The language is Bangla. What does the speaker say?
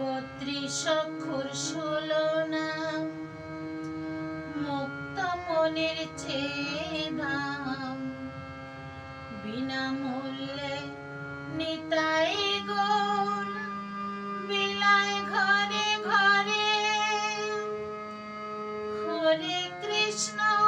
বত্রিশ অক্ষর ষোলো না মুক্ত মনের চেয়ে দাম। বিনামূল্যে নিতাই গোল বিলায় ঘরে ঘরে। হরে কৃষ্ণ